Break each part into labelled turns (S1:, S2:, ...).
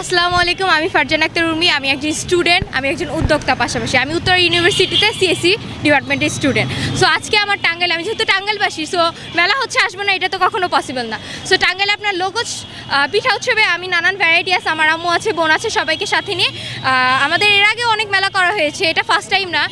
S1: আসসালামু আলাইকুম, আমি ফারজান আক্তার উর্মি, আমি একজন স্টুডেন্ট আমি একজন উদ্যোক্তা পাশাপাশি। আমি উত্তর ইউনিভার্সিটিতে সিএসসি ডিপার্টমেন্টের স্টুডেন্ট সো আজকে আমার টাঙ্গাইল, আমি যেহেতু টাঙ্গাইলবাসী সো মেলা হচ্ছে, আসব না, এটা তো কখনো পসিবল না। সো টাঙ্গাইলে আপনার লোকজ পিঠা উৎসবে আমি নানান ভ্যারাইটি আছে আমার আম্মু আছে, বোন আছে, সবাইকে সাথে নিয়ে আমাদের এর আগে অনেক হয়েছে, এটা ফার্স্ট টাইম না।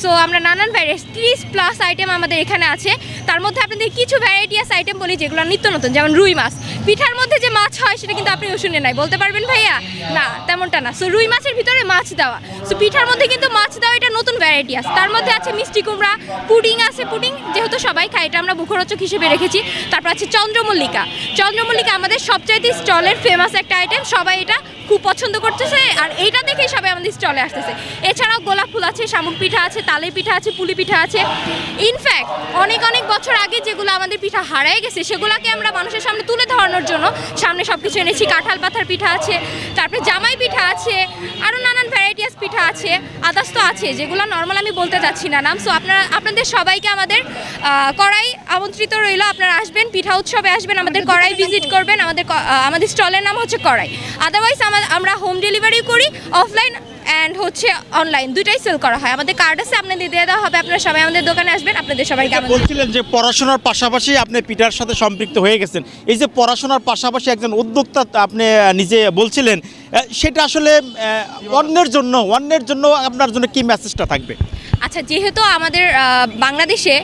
S1: সো আমরা নানান ভ্যারাইটি তিরিশ প্লাস আইটেম আমাদের এখানে আছে। তার মধ্যে আপনাদের কিছু ভ্যারাইটিয়াস আইটেম বলি, যেগুলো নিত্য নতুন, যেমন রুই মাছ। পিঠার মধ্যে যে মাছ হয়, সেটা কিন্তু আপনি শুনে নাই, বলতে পারবেন ভাইয়া? না, তেমনটা না। সো রুই মাছের ভিতরে মাছ দেওয়া। সো পিঠার মধ্যে কিন্তু মাছ দেওয়া, এটা নতুন ভ্যারাইটি আছে। তার মধ্যে আছে মিষ্টি কুমড়া, পুডিং আছে, পুডিং যেহেতু সবাই খায়, এটা আমরা মুখরোচক হিসেবে রেখেছি। তারপর আছে চন্দ্রমল্লিকা। চন্দ্রমল্লিকা আমাদের সবচাইতে স্টলের ফেমাস একটা আইটেম সবাই এটা খুব পছন্দ করতেছে। আর এইটা দেখেই সবাই আমাদের স্টলে আসতেছে। এছাড়াও গোলাপ ফুল আছে, শামুক পিঠা আছে, তালের পিঠা আছে, পুলি পিঠা আছে। ইনফ্যাক্ট অনেক অনেক বছর আগে যেগুলো আমাদের পিঠা হারায় গেছে, সেগুলোকে আমরা মানুষের সামনে তুলে ধরানোর জন্য সামনে সব কিছু এনেছি কাঁঠাল পাথার পিঠা আছে তারপরে জামাই পিঠা আছে আরও নানান ভ্যারাইটিস পিঠা আছে আদাস তো আছে যেগুলো নর্মাল আমি বলতে চাচ্ছি না নাম সো আপনারা আপনাদের সবাইকে আমাদের কড়াই আমন্ত্রিত রইল আপনারা আসবেন পিঠা উৎসবে আসবেন আমাদের কড়াই ভিজিট করবেন আমাদের আমাদের স্টলের নাম হচ্ছে কড়াই। আদারওয়াইজ আমরা হোম ডেলিভারি করি অফলাইন অ্যান্ড হচ্ছে অনলাইন দুইটাই সেল করা হয়। আমাদের কার্ড আছে আপনাদের দিয়ে দেওয়া হবে আপনারা সবাই আমাদের দোকানে আসবেন আপনাদের সবাইকে
S2: বলছিলেন যে পড়াশোনার পাশাপাশি আপনি পিঠার সাথে সম্পৃক্ত হয়ে গেছেন। এই যে পড়াশোনার পাশাপাশি একজন উদ্যোক্তা আপনি নিজে বলছিলেন সেটা আসলে অন্যের জন্য অন্যের জন্য আপনার জন্য কি মেসেজটা থাকবে?
S1: আচ্ছা যেহেতু আমাদের বাংলাদেশে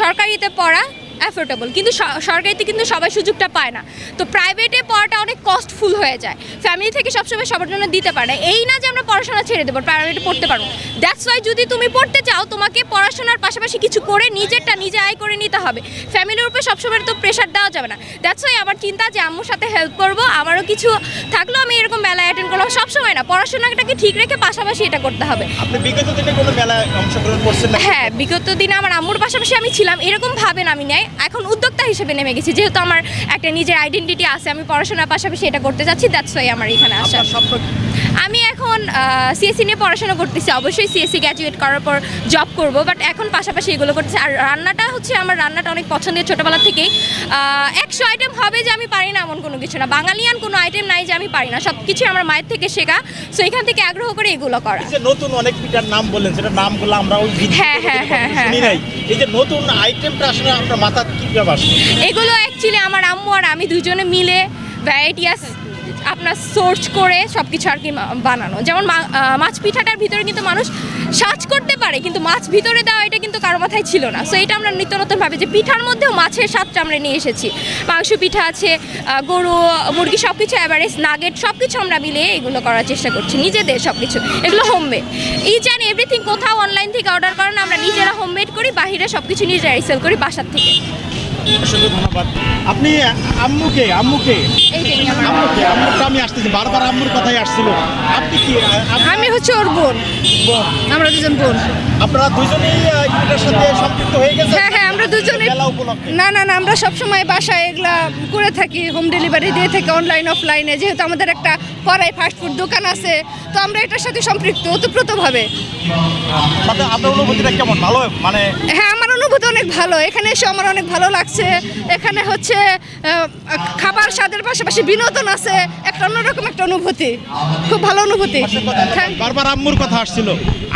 S1: সরকারিতে পড়া অ্যাফোর্ডেবল কিন্তু সরকারিতে কিন্তু সবাই সুযোগটা পায় না। তো প্রাইভেটে পড়াটা অনেক কস্টফুল হয়ে যায়। ফ্যামিলি থেকে সবসময় সবার জন্য দিতে পারে এই না যে আমরা পড়াশোনা ছেড়ে দেবো প্রাইভেটে পড়তে পারব। দ্যাটস ওয়াই যদি তুমি পড়তে চাও তোমাকে পড়াশোনার পাশাপাশি কিছু করে নিজেরটা নিজে আয় করে নিতে হবে। ফ্যামিলির উপরে সবসময় তো প্রেশার দেওয়া যাবে না। দ্যাটস ওয়াই আমার চিন্তা যে আম্মুর সাথে হেল্প করব আমারও কিছু থাকলেও আমি এরকম মেলায় অ্যাটেন্ড করলাম। সবসময় না পড়াশোনাটাকে ঠিক রেখে পাশাপাশি এটা করতে হবে।
S2: আপনি বিগত দিনে কোনো মেলায় অংশগ্রহণ করছেন
S1: হ্যাঁ বিগত দিনে আমার আম্মুর পাশাপাশি আমি ছিলাম। এরকম ভাবেন আমি নেই। এখন উদ্যোক্তা হিসেবে নেমে গেছি। যেহেতু আমার একটা নিজের আইডেন্টিটি আছে আমি পড়াশোনার পাশাপাশি এটা করতে চাচ্ছি দ্যাটস ওয়াই আমার এখানে আসা? আমি এখন সিএসসি নিয়ে পড়াশোনা করতেছি। অবশ্যই সিএসসি গ্র্যাজুয়েট করার পর জব করব বাট এখন পাশাপাশি এগুলো করতেছি। আর রান্নাটা হচ্ছে আমার রান্নাটা অনেক পছন্দের ছোটোবেলা থেকেই। একশো আইটেম হবে যে আমি পারি না এমন কোনো কিছু না। বাঙালিয়ান কোনো আইটেম নাই যে আমি পারি না। সব কিছু আমার মায়ের থেকে শেখা। সো এখান থেকে আগ্রহ করে এগুলো করা।
S2: যে নতুন অনেক পিঠার নাম বললেন সেটা নামগুলো আমরা
S1: হ্যাঁ, হ্যাঁ, হ্যাঁ, হ্যাঁ,
S2: এই যে নতুন আইটেমটা আসলে আপনার মাথা কি ব্যাপার
S1: এগুলো অ্যাকচুয়ালি আমার আম্মু আর আমি দুজনে মিলে ভ্যারাইটিয়াস আপনার সোর্স করে সব কিছু আর কি বানানো। যেমন মাছ পিঠাটার ভিতরে কিন্তু মানুষ সাজ করতে পারে, কিন্তু মাছ ভিতরে দেওয়া এটা কিন্তু কারও মাথায় ছিল না। সো এটা আমরা নিত্য নতুন ভাবে যে পিঠার মধ্যেও মাছের স্বাদটা আমরা নিয়ে এসেছি। মাংস পিঠা আছে গরু, মুরগি সব কিছু অ্যাভারেজ নাগেট সব কিছু আমরা মিলিয়ে এগুলো করার চেষ্টা করছি, নিজেদের সব কিছু এগুলো হোমমেড ইচ অ্যান্ড এভরিথিং কোথাও অনলাইন থেকে অর্ডার করেন আমরা নিজেরা হোমমেড করি, বাহিরে সব কিছু নিজেরাই সেল করি বাসার থেকে।
S2: অসংখ্য ধন্যবাদ। আপনি আম্মুকে আম্মুকে আম্মুকে আম্মুকে আমি আসতেছি। বারবার আম্মুর কথাই আসছিল। আপনি কি
S3: আমি হচ্ছে ওর বোন। আমরা দুজন বোন।
S2: আপনারা দুজনেই এটার সাথে সম্পৃক্ত হয়ে গেছেন?
S3: হ্যাঁ হ্যাঁ আমরা দুজনে
S2: মেলা উপলক্ষে।
S3: না না না আমরা সবসময় বাসায় এগুলা করে থাকি হোম ডেলিভারি দিয়ে থাকি অনলাইন অফলাইনে যেহেতু আমাদের একটা পড়াই ফাস্টফুড দোকান আছে তো আমরা এটার সাথে সম্পৃক্ত ওতপ্রোতভাবে।
S2: আপনার অনুভূতিটা কেমন? ভালো? মানে
S3: হ্যাঁ আমার অনুভূতি অনেক ভালো। এখানে এসে আমার অনেক ভালো লাগছে। এখানে হচ্ছে খাবার স্বাদের পাশাপাশি বিনোদন আছে। একটা অন্যরকম একটা অনুভূতি। খুব ভালো অনুভূতি।
S2: বারবার আম্মুর কথা আসছিল।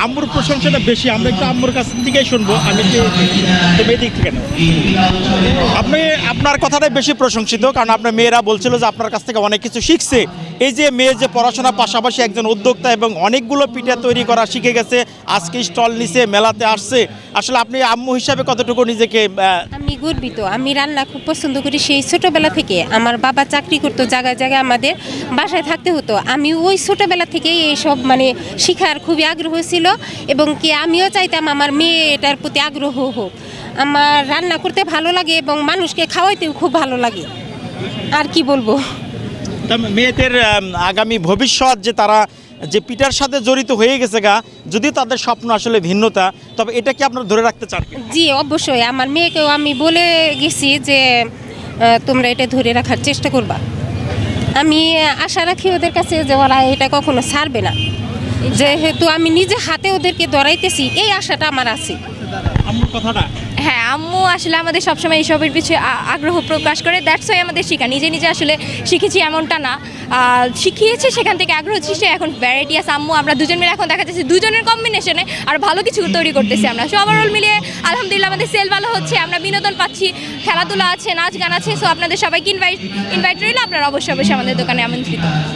S2: আম্মুর প্রশংসাটা বেশি। আমরা একটু আম্মুর কাছ থেকেই শুনব। আমি তুমি থেকে। আপনি আপনার কথাটাই বেশি প্রশংসিত। কারণ আপনার মেয়েরা বলছিল যে আপনার কাছ থেকে অনেক কিছু শিখছে। এই যে মেয়ে যে পড়াশোনার পাশাপাশি একজন উদ্যোক্তা এবং অনেকগুলো পিঠা তৈরি করা শিখে গেছে আজকে স্টল নিছে মেলাতে আসছে। আসলে আপনি আম্মু হিসাবে কতটুকু নিজেকে
S4: আমি গর্বিত। আমি রান্না খুব পছন্দ করি সেই ছোটবেলা থেকে। আমার বাবা চাকরি করতো জায়গায় জায়গায় আমাদের বাসায় থাকতে হতো। আমি ওই ছোটবেলা থেকেই এইসব মানে শিখার খুবই আগ্রহ ছিল এবং কি আমিও চাইতাম আমার মেয়ে এটার প্রতি আগ্রহ হোক। আমার রান্না করতে ভালো লাগে এবং মানুষকে খাওয়াইতেও খুব ভালো লাগে। আর কি বলব?
S2: মেয়েদের আগামী ভবিষ্যৎ যে তারা যে পিটার সাথে জড়িত হয়ে গেছে গা যদি তাদের স্বপ্ন আসলে ভিন্নতা, তবে এটা কি আপনারা ধরে রাখতে চান
S4: জি, অবশ্যই। আমার মেয়েকেও আমি বলে গেছি যে তোমরা এটা ধরে রাখার চেষ্টা করবা। আমি আশা রাখি ওদের কাছে যে ওরা এটা কখনো ছাড়বে না। যেহেতু আমি নিজে হাতে ওদেরকে ধরাইতেছি, এই আশাটা আমার আছে।
S2: আম্মুর কথাটা?
S1: হ্যাঁ আম্মু আসলে আমাদের সবসময় এইসবের পিছনে আ- আগ্রহ প্রকাশ করে। দ্যাটস ওয়াই আমাদের শেখা। নিজে নিজে আসলে শিখেছি এমনটা না। শিখিয়েছি, সেখান থেকে আগ্রহ সৃষ্টি এখন ভ্যারাইটি আছে। আম্মু, আমরা দুজন মিলে এখন দেখা যাচ্ছে দুজনের কম্বিনেশনে আর ভালো কিছু তৈরি করতেছি আমরা। সো ওভারঅল মিলিয়ে আলহামদুলিল্লাহ আমাদের সেল ভালো হচ্ছে। আমরা বিনোদন পাচ্ছি, খেলাধুলা আছে, নাচ গান আছে। সো আপনাদের সবাইকে ইনভাইট ইনভাইট রইলে। আপনারা অবশ্যই অবশ্যই আমাদের দোকানে আমন্ত্রিত।